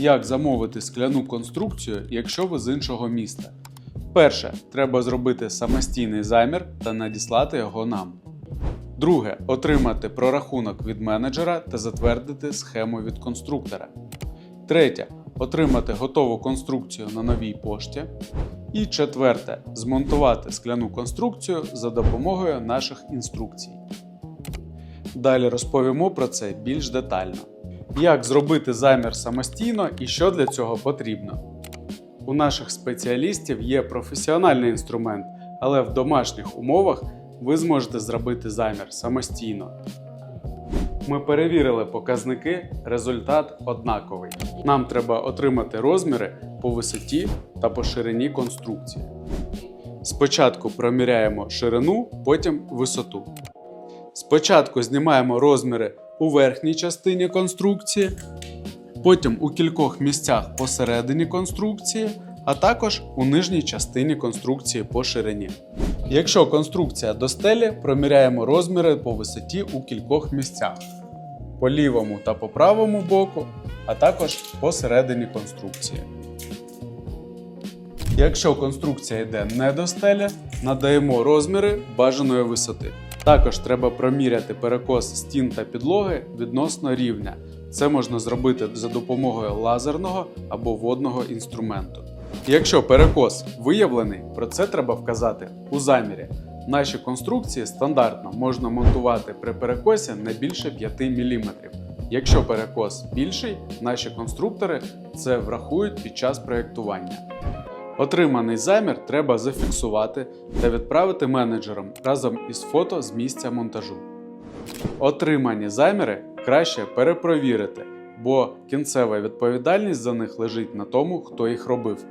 Як замовити скляну конструкцію, якщо ви з іншого міста? Перше, треба зробити самостійний замір та надіслати його нам. Друге, отримати прорахунок від менеджера та затвердити схему від конструктора. Третє, отримати готову конструкцію на новій пошті. І четверте, змонтувати скляну конструкцію за допомогою наших інструкцій. Далі розповімо про це більш детально. Як зробити замір самостійно і що для цього потрібно. У наших спеціалістів є професіональний інструмент, але в домашніх умовах ви зможете зробити замір самостійно. Ми перевірили показники, результат однаковий. Нам треба отримати розміри по висоті та по ширині конструкції. Спочатку проміряємо ширину, потім висоту. Спочатку знімаємо розміри у верхній частині конструкції, потім у кількох місцях посередині конструкції, а також у нижній частині конструкції по ширині. Якщо конструкція до стелі, проміряємо розміри по висоті у кількох місцях по лівому та по правому боку, а також посередині конструкції. Якщо конструкція йде не до стелі, надаємо розміри бажаної висоти. Також треба проміряти перекос стін та підлоги відносно рівня. Це можна зробити за допомогою лазерного або водного інструменту. Якщо перекос виявлений, про це треба вказати у замірі. Наші конструкції стандартно можна монтувати при перекосі не більше 5 мм. Якщо перекос більший, наші конструктори це врахують під час проєктування. Отриманий замір треба зафіксувати та відправити менеджерам разом із фото з місця монтажу. Отримані заміри краще перепровірити, бо кінцева відповідальність за них лежить на тому, хто їх робив.